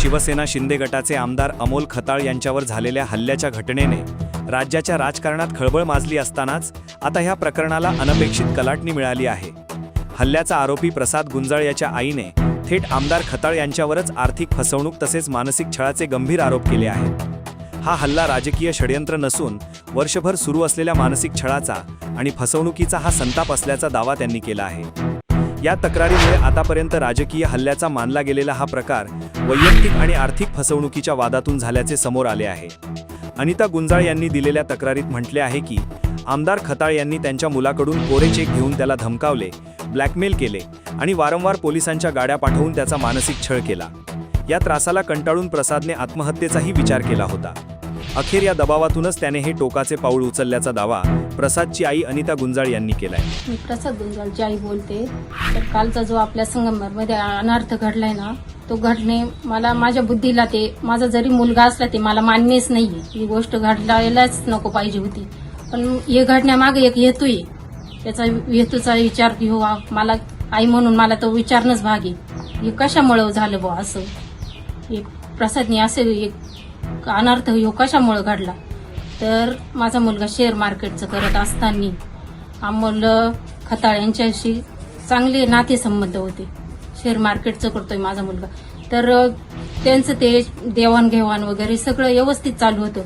शिवसेना शिंदे गटाचे आमदार अमोल खताळ यांच्यावर झालेल्या हल्ल्याच्या घटनेने राज्याच्या राजकारणात खळबळ माजली असतानाच आता ह्या प्रकरणाला अनपेक्षित कलाटणी मिळाली आहे. हल्ल्याचा आरोपी प्रसाद गुंजाळ याच्या आईने थेट आमदार खताळ यांच्यावरच आर्थिक फसवणूक तसेच मानसिक छळाचे गंभीर आरोप केले आहेत. हा हल्ला राजकीय षडयंत्र नसून वर्षभर सुरू असलेल्या मानसिक छळाचा आणि फसवणुकीचा हा संताप असल्याचा दावा त्यांनी केला आहे. या तक्रारीमुळे आतापर्यंत राजकीय हल्ल्याचा मानला गेलेला हा प्रकार वैयक्तिक आणि आर्थिक फसवणुकीच्या वादातून झाल्याचे समोर आले आहे. अनिता गुंजाळ यांनी दिलेल्या तक्रारीत म्हटले आहे की आमदार खताळ यांनी त्यांच्या मुलाकडून कोरे चेक घेऊन त्याला धमकावले ब्लॅकमेल केले आणि वारंवार पोलिसांच्या गाड्या पाठवून त्याचा मानसिक छळ केला. या त्रासाला कंटाळून प्रसादने आत्महत्येचाही विचार केला होता. अखेर या दबावातूनच त्याने हे टोकाचे पाऊल उचलल्याचा दावा प्रसादची आई अनिता गुंजाळ यांनी केलाय. मी प्रसाद गुंजाळची आई बोलते. तर कालचा जो आपल्या संगमरमध्ये अनर्थ घडलाय ना तो घडणे मला माझ्या बुद्धीला ते माझा जरी मुलगा असला ते मला मान्यच नाही ही गोष्ट घडलायलाच नको पाहिजे होती. पण हे घडण्यामागे एक हेतू आहे. त्याचा हेतूचा विचार घेऊ हो, मला आई म्हणून मला तो विचारणंच भागे हे कशामुळं झालं बुवा असं? हे प्रसादने असे एक अनर्थ ह्यो कशामुळं घडला? तर माझा मुलगा शेअर मार्केटचं करत असताना अमोल खताळ यांच्याशी चांगले नातेसंबंध होते. शेअर मार्केटचं करतोय माझा मुलगा. तर त्यांचं ते देवाणघेवाण वगैरे सगळं व्यवस्थित चालू होतं.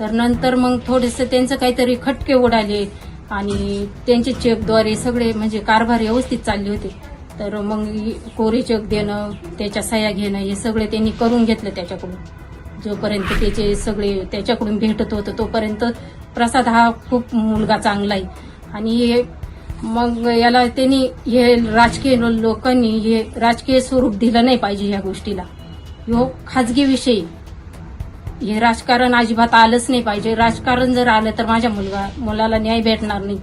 तर नंतर मग थोडेसे त्यांचं काहीतरी खटके उडाले आणि त्यांचे चेकद्वारे सगळे म्हणजे कारभार व्यवस्थित चालले होते. तर मग कोरे चेक देणं त्याच्या सह्या घेणं हे सगळे त्यांनी करून घेतलं त्याच्याकडून. जोपर्यंत त्याचे सगळे त्याच्याकडून भेटत होतं तोपर्यंत प्रसाद हा खूप मुलगा चांगला आहे. आणि हे मग याला त्यांनी हे राजकीय लोकांनी हे राजकीय स्वरूप दिलं नाही पाहिजे ह्या गोष्टीला. ह्यो खाजगी विषय. हे राजकारण अजिबात आलंच नाही पाहिजे. राजकारण जर आलं तर माझ्या मुलगा मुलाला न्याय भेटणार नाही.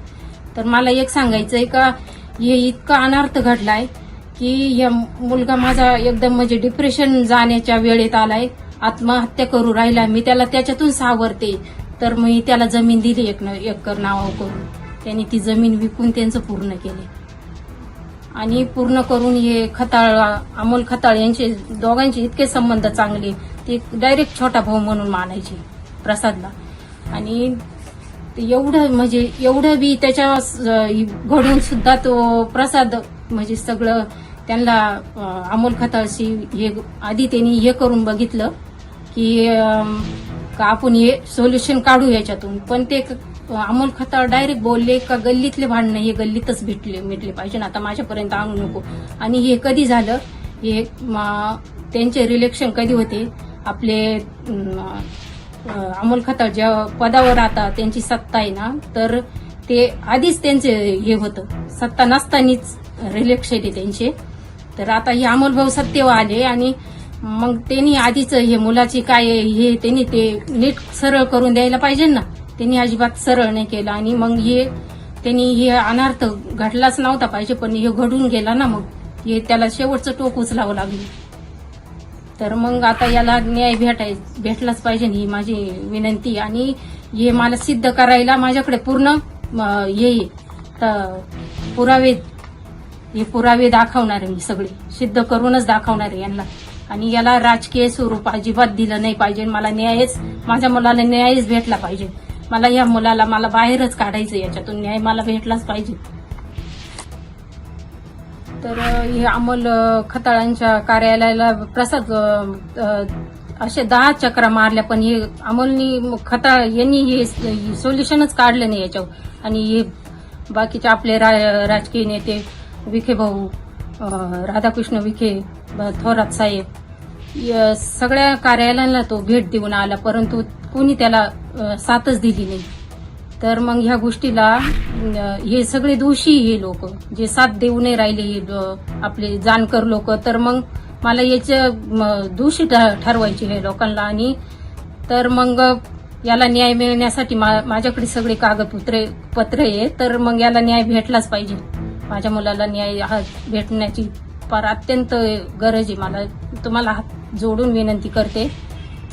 तर मला एक सांगायचं आहे का हे इतका अनर्थ घडलाय की या मुलगा माझा एकदम म्हणजे डिप्रेशन जाण्याच्या वेळेत आलाय. आत्महत्या करू राहिला मी त्याला त्याच्यातून सावरते. तर मी त्याला जमीन दिली एक न- एकर नाव करून. त्यांनी ती जमीन विकून त्यांचं पूर्ण केले. आणि पूर्ण करून हे खताळ अमोल खताळ यांचे दोघांचे इतके संबंध चांगले ते डायरेक्ट छोटा भाऊ म्हणून मानायचे प्रसादला. आणि एवढं म्हणजे एवढं बी त्याच्या घडून सुद्धा तो प्रसाद म्हणजे सगळं त्यांना अमोल खताळशी हे आधी त्यांनी हे करून बघितलं की का आपण हे सोल्युशन काढू याच्यातून. पण ते क- अमोल खताळ डायरेक्ट बोलले का गल्लीतले भांडणं हे गल्लीतच भेटले मिटले पाहिजे आता माझ्यापर्यंत आणू नको. आणि हे कधी झालं? हे त्यांचे रिलेक्शन कधी होते? आपले अमोल खताळ ज्या पदावर आता त्यांची सत्ता आहे ना तर ते आधीच त्यांचे हे होतं. सत्ता नसतानीच रिलेक्शन आहे त्यांचे. तर आता हे अमोल भाऊ सत्तेवर आले आणि मग त्यांनी आधीच हे मुलाची काय आहे हे त्यांनी ते नीट सरळ करून द्यायला पाहिजे ना. त्यांनी अजिबात सरळ नाही केलं आणि मग हे त्यांनी हे अनर्थ घडलाच नव्हता पाहिजे पण हे घडून गेला ना मग. हे त्याला शेवटचं टोक उचलावं लागलं. तर मग आता याला न्याय भेटाय भेटलाच पाहिजे ही माझी विनंती. आणि हे मला सिद्ध करायला माझ्याकडे पूर्ण हे तर पुरावे हे पुरावे दाखवणार आहे मी सगळे. सिद्ध करूनच दाखवणार आहे यांना. आणि याला राजकीय स्वरूप अजिबात दिलं नाही पाहिजे. मला न्यायच माझ्या मुलाला न्यायच भेटला पाहिजे. मला या मुलाला मला बाहेरच काढायचं याच्यातून. न्याय मला भेटलाच पाहिजे. तर हे अमोल खताळांच्या कार्यालयाला प्रसाद असे दहा चक्रा मारल्या पण हे अमोलनी खताळ यांनी हे सोल्युशनच काढलं नाही याच्यावर. आणि हे बाकीचे आपले रा- राजकीय नेते विखे भाऊ राधाकृष्ण विखे थोरात साहेब सगळ्या कार्यालयाला तो भेट देऊन आला परंतु कोणी त्याला साथच दिली नाही. तर मग ह्या गोष्टीला हे सगळे दोषी हे लोक जे साथ देऊ नाही राहिले हे आपले जाणकर लोक तर मग मला याच्या दोषी ठ- ठरवायचे हे लोकांना आणि तर मग याला न्याय मिळण्यासाठी मा- माझ्याकडे सगळे कागदपत्रे पत्र आहे तर मग याला न्याय भेटलाच पाहिजे. माझ्या मुलाला न्याय हा भेटण्याची फार अत्यंत गरज आहे. मला तुम्हाला हात जोडून विनंती करते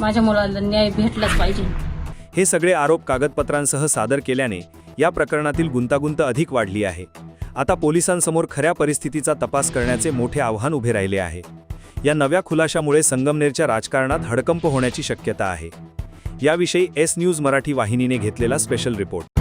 माझ्या मुलाला न्याय भेटलाच पाहिजे. हे सगळे आरोप कागदपत्रांसह सादर केल्याने या प्रकरणातील गुंतागुंत अधिक वाढली आहे. आता पोलिसांसमोर खऱ्या परिस्थितीचा तपास करण्याचे मोठे आव्हान उभे राहिले आहे. या नव्या खुलाशामुळे संगमनेरच्या राजकारणात हडकंप होण्याची शक्यता आहे. याविषयी एस न्यूज मराठी वाहिनीने घेतलेला स्पेशल रिपोर्ट.